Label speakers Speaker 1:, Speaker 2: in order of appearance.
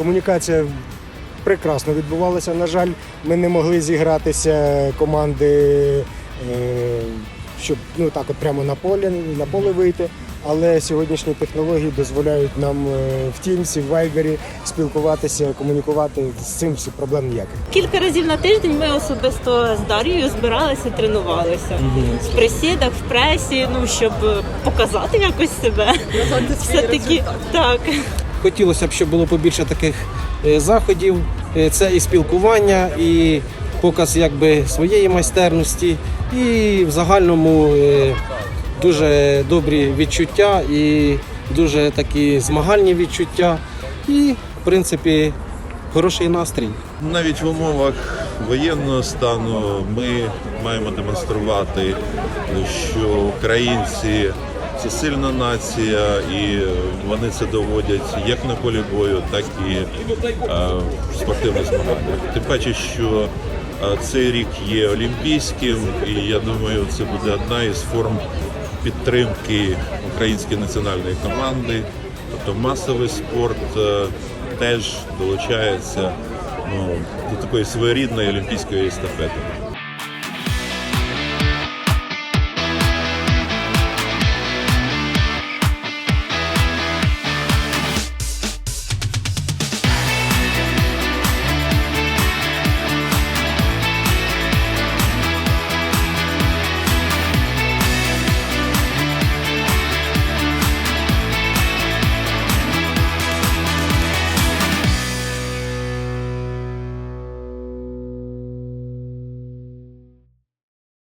Speaker 1: Комунікація прекрасно відбувалася. На жаль, ми не могли зігратися команди, е, щоб ну так от прямо на поле, на поле вийти. Але сьогоднішні технології дозволяють нам е, в Teams, в Viber спілкуватися, комунікувати. З цим всі проблем ніяких.
Speaker 2: Кілька разів на тиждень ми особисто з Дар'єю збиралися, тренувалися в присідах, в пресі, ну щоб показати якось себе. Все таки так.
Speaker 3: Хотілося б, щоб було побільше таких е, заходів. Е, Це і спілкування, і показ якби своєї майстерності, і в загальному е, дуже добрі відчуття, і дуже такі змагальні відчуття, і в принципі хороший настрій.
Speaker 4: Навіть в умовах воєнного стану ми маємо демонструвати, що українці це сильна нація, і вони це доводять як на полі бою, так і е, в спортивних змаганнях. Тим паче, що е, цей рік є олімпійським, і я думаю, це буде одна із форм підтримки української національної команди. Тобто масовий спорт е, теж долучається ну, до такої своєрідної олімпійської естафети.